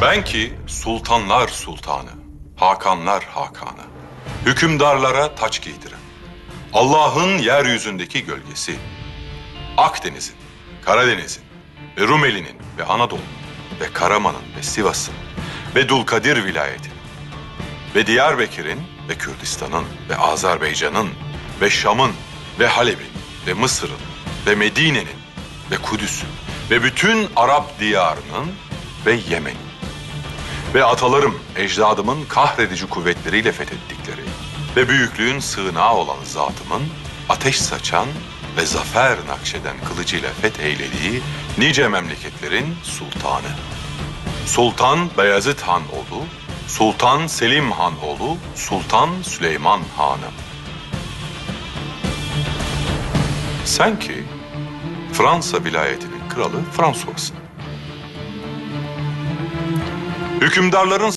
Ben ki sultanlar sultanı, hakanlar hakanı, hükümdarlara taç giydiren, Allah'ın yeryüzündeki gölgesi, Akdeniz'in, Karadeniz'in ve Rumeli'nin ve Anadolu'nun ve Karaman'ın ve Sivas'ın ve Dulkadir vilayetinin ve Diyarbakır'ın ve Kürdistan'ın ve Azerbaycan'ın ve Şam'ın ve Halep'in ve Mısır'ın ve Medine'nin ve Kudüs'ün ve bütün Arap diyarının ve Yemen'in ve atalarım, ecdadımın kahredici kuvvetleriyle fethettikleri ve büyüklüğün sığınağı olan zatımın ateş saçan ve zafer nakşeden kılıcıyla fetheylediği nice memleketlerin sultanı. Sultan Beyazıt Han oğlu, Sultan Selim Han oğlu, Sultan Süleyman Hanım. Sen ki Fransa vilayetinin kralı François'sın. Hükümdarların